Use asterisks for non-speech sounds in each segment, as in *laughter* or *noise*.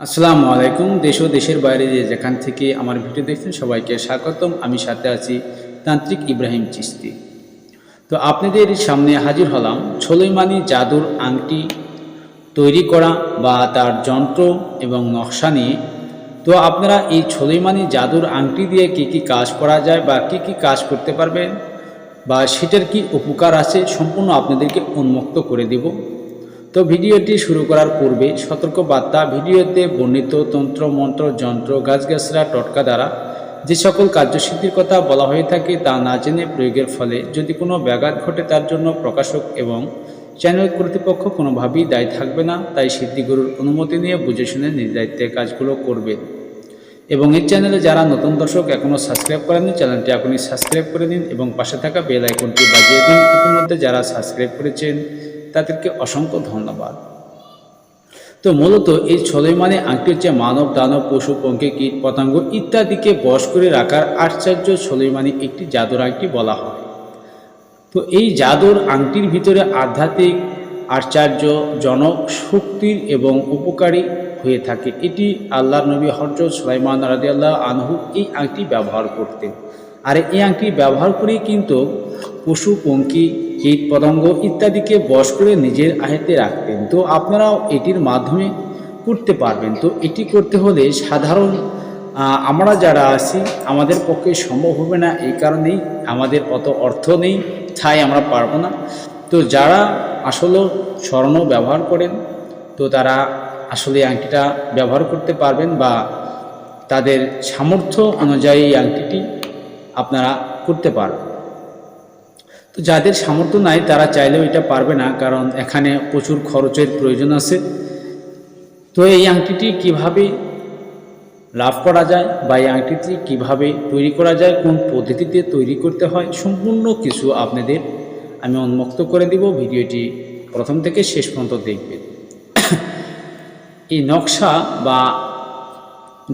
আসসালামু আলাইকুম, দেশ ও দেশের বাইরে যে যেখান থেকে আমার ভিডিও দেখছেন সবাইকে স্বাগতম। আমি সাথে আছি তান্ত্রিক ইব্রাহিম চিস্তি তো আপনাদের সামনে হাজির হলাম ছোলৈমানি জাদুর আংটি তৈরি করা বা তার যন্ত্র এবং নকশা নিয়ে। তো আপনারা এই ছোলৈমানি জাদুর আংটি দিয়ে কি কি কাজ করা যায় বা কি কি কাজ করতে পারবেন বা সেটার কি উপকার আছে সম্পূর্ণ আপনাদেরকে উন্মুক্ত করে দেব। তো ভিডিওটি শুরু করার পূর্বে সতর্ক বার্তা ভিডিওতে বর্ণিত তন্ত্র, মন্ত্র, যন্ত্র গাছগাছরা টটকা দ্বারা যে সকল কার্যসিদ্ধির কথা বলা হয়ে থাকে তা না জেনে প্রয়োগের ফলে যদি কোনো ব্যাঘাত ঘটে তার জন্য প্রকাশক এবং চ্যানেল কর্তৃপক্ষ কোনোভাবেই দায়ী থাকবে না, তাই সিদ্ধিগুরুর অনুমতি নিয়ে বুঝে শুনে নিজ কাজগুলো করবে। এবং এই চ্যানেলে যারা নতুন দর্শক এখনও সাবস্ক্রাইব করেননি, চ্যানেলটি এখনই সাবস্ক্রাইব করে দিন এবং পাশে থাকা বেল আইকনটি বাজিয়ে দিন। ইতিমধ্যে যারা সাবস্ক্রাইব করেছেন তাদেরকে অসংখ্য ধন্যবাদ। তো মূলত এই ছলইমানে আংটি হচ্ছে মানব, দানব, পশু পঙ্কে কীট, পতঙ্গ ইত্যাদিকে বশ করে রাখার আশ্চর্য ছলইমানি একটি জাদুর আংটি বলা হয়। তো এই জাদুর আংটির ভিতরে আধ্যাত্মিক আশ্চর্য জনক শক্তির এবং উপকারী হয়ে থাকে। এটি আল্লাহ নবী হজরত সুলাইমান রাজিয়াল্লাহ আনহু এই আংটি ব্যবহার করতেন। আর এই আংটি ব্যবহার করেই কিন্তু পশু, পঙ্কি, কীট, পতঙ্গ ইত্যাদিকে বশ করে নিজের আয়ত্তে রাখতেন। তো আপনারাও এটির মাধ্যমে করতে পারবেন। তো এটি করতে হলে সাধারণ আমরা যারা আছি, আমাদের পক্ষে সম্ভব হবে না এই কারণেই আমাদের অত অর্থ নেই তাই আমরা পারব না। তো যারা আসলে স্বর্ণ ব্যবহার করেন, তো তারা আসলে আংটিটা ব্যবহার করতে পারবেন বা তাদের সামর্থ্য অনুযায়ী এই আংটিটি আপনারা করতে পারবেন। তো যাদের সামর্থ্য নাই, তারা চাইলেও এটা পারবে না, কারণ এখানে প্রচুর খরচের প্রয়োজন আছে। তো এই আংটিটি কীভাবে লাভ করা যায় বা এই আংটিটি কীভাবে তৈরি করা যায়, কোন পদ্ধতিতে তৈরি করতে হয়, সম্পূর্ণ কিছু আপনাদের আমি উন্মুক্ত করে দিব। ভিডিওটি প্রথম থেকে শেষ পর্যন্ত দেখবেন। এই নকশা বা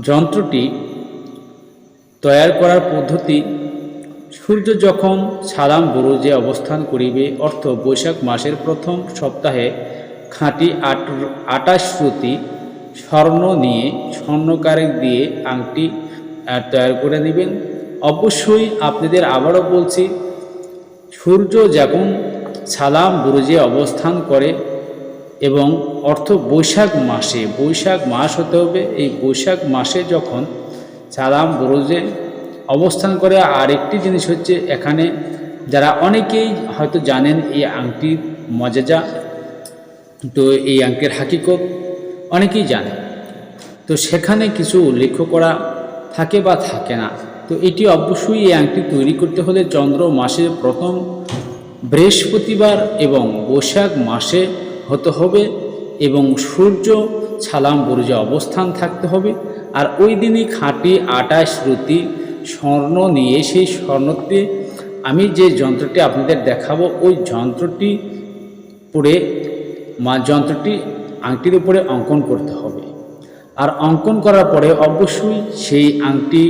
যন্ত্রটি তৈয়ার করার পদ্ধতি, সূর্য যখন সালাম বুরুজে অবস্থান করিবে, অর্থ বৈশাখ মাসের প্রথম সপ্তাহে খাঁটি আট, আটাশ শ্রুতি স্বর্ণ নিয়ে স্বর্ণকারেক দিয়ে আংটি তৈরি করে নেবেন অবশ্যই আপনাদের আবারও বলছি, সূর্য যখন সালাম বুরুজে অবস্থান করে এবং অর্থ বৈশাখ মাসে, বৈশাখ মাস হতে হবে, এই বৈশাখ মাসে যখন সালাম বুরুজে। অবস্থান করে আরেকটি জিনিস হচ্ছে এখানে যারা অনেকেই হয়তো জানেন এই আংটির মজাজা। তো এই আংটির হাকিকত অনেকেই জানে। তো সেখানে কিছু উল্লেখ করা থাকে বা থাকে না। তো এটি অবশ্যই এই আংটি তৈরি করতে হলে চন্দ্র মাসের প্রথম বৃহস্পতিবার এবং বৈশাখ মাসে হতে হবে এবং সূর্য, ছালাম বুরুজে অবস্থান থাকতে হবে। আর ওই দিনই খাঁটি আটাশ শ্রুতি স্বর্ণ নিয়ে সেই স্বর্ণতে আমি যে যন্ত্রটি আপনাদের দেখাবো, ওই যন্ত্রটি পরে মা, যন্ত্রটি আংটির উপরে অঙ্কন করতে হবে। আর অঙ্কন করার পরে অবশ্যই সেই আংটি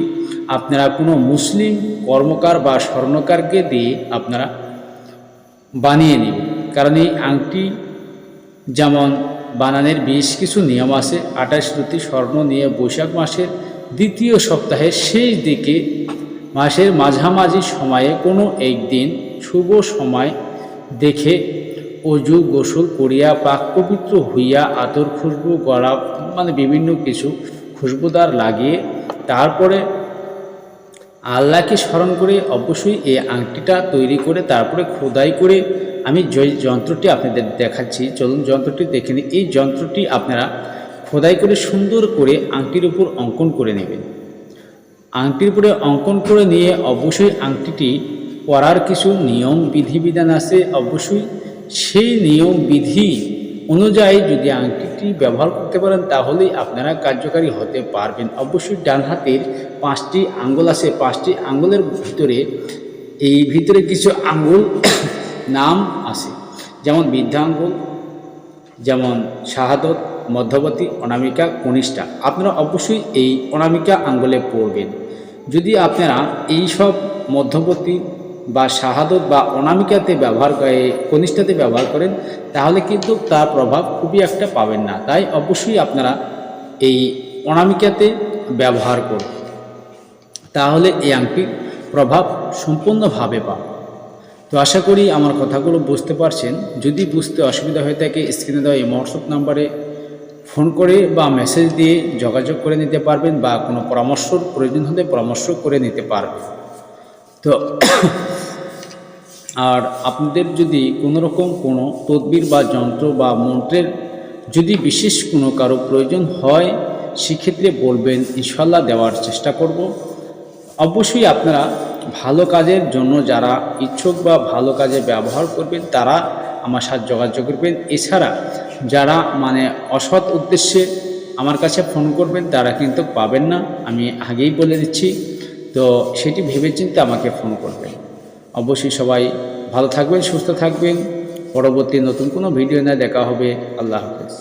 আপনারা কোনো মুসলিম কর্মকার বা স্বর্ণকারকে দিয়ে আপনারা বানিয়ে নিন কারণ এই আংটি যেমন বানানের বেশ কিছু নিয়ম আছে। আঠাশ শ্রুতি স্বর্ণ নিয়ে বৈশাখ মাসের দ্বিতীয় সপ্তাহের শেষ দিকে মাসের মাঝামাঝি সময়ে কোনো একদিন শুভ সময় দেখে অজু গোসল করিয়া পাক পবিত্র হইয়া আতর খুশবু গড়া মানে বিভিন্ন কিছু খুশবুদার লাগিয়ে তারপরে আল্লাহকে স্মরণ করে অবশ্যই এই আংটিটা তৈরি করে তারপরে খোদাই করে আমি যে যন্ত্রটি আপনাদের দেখাচ্ছি, চলুন যন্ত্রটি দেখে নিই। এই যন্ত্রটি আপনারা খোদাই করে সুন্দর করে আংটির উপর অঙ্কন করে নেবেন। আংটির উপরে অঙ্কন করে নিয়ে অবশ্যই আংটিটি পরার কিছু নিয়ম, বিধিবিধান আছে। অবশ্যই সেই নিয়ম, বিধি অনুযায়ী যদি আংটিটি ব্যবহার করতে পারেন, তাহলেই আপনারা কার্যকারী হতে পারবেন। অবশ্যই ডান হাতের পাঁচটি আঙ্গুল আছে। পাঁচটি আঙ্গুলের ভিতরে, এই ভিতরে কিছু আঙ্গুল নাম আছে যেমন বৃদ্ধা আঙ্গুল যেমন শাহাদত, মধ্যবর্তী, অনামিকা, কনিষ্ঠা। আপনারা অবশ্যই এই অনামিকা আঙ্গুলে পড়বেন। যদি আপনারা এই সব মধ্যবর্তী বা শাহাদত বা অনামিকাতে ব্যবহার করে, কনিষ্ঠাতে ব্যবহার করেন, তাহলে কিন্তু তার প্রভাব খুবই একটা পাবেন না। তাই অবশ্যই আপনারা এই অনামিকাতে ব্যবহার করবে তাহলে এই আংটির প্রভাব সম্পূর্ণভাবে পাবে তো আশা করি আমার কথাগুলো বুঝতে পারছেন। যদি বুঝতে অসুবিধা হয়ে থাকে স্ক্রিনে দেওয়া এই হোয়াটসঅ্যাপ নাম্বারে ফোন করে বা মেসেজ দিয়ে যোগাযোগ করে নিতে পারবেন বা কোনো পরামর্শর প্রয়োজন হলে পরামর্শ করে নিতে পারবেন। তো *coughs* আর আপনাদের যদি কোনো রকম কোনো তদবির বা যন্ত্র বা মন্ত্রের যদি বিশেষ কোনো কারও প্রয়োজন হয়, সেক্ষেত্রে বলবেন ইনশাল্লাহ দেওয়ার চেষ্টা করব। অবশ্যই আপনারা ভালো কাজের জন্য যারা ইচ্ছুক বা ভালো কাজে ব্যবহার করবেন, তারা আমার সাথে যোগাযোগ করবেন। এছাড়া যারা মানে অসৎ উদ্দেশ্যে আমার কাছে ফোন করবেন, তারা কিন্তু পাবেন না। আমি আগেই বলে দিচ্ছি। তো সেটি ভেবেচিন্তে আমাকে ফোন করবেন। অবশ্যই সবাই ভালো থাকবেন, সুস্থ থাকবেন। পরবর্তী নতুন কোনো ভিডিও না দেখা হবে। আল্লাহ হাফেজ।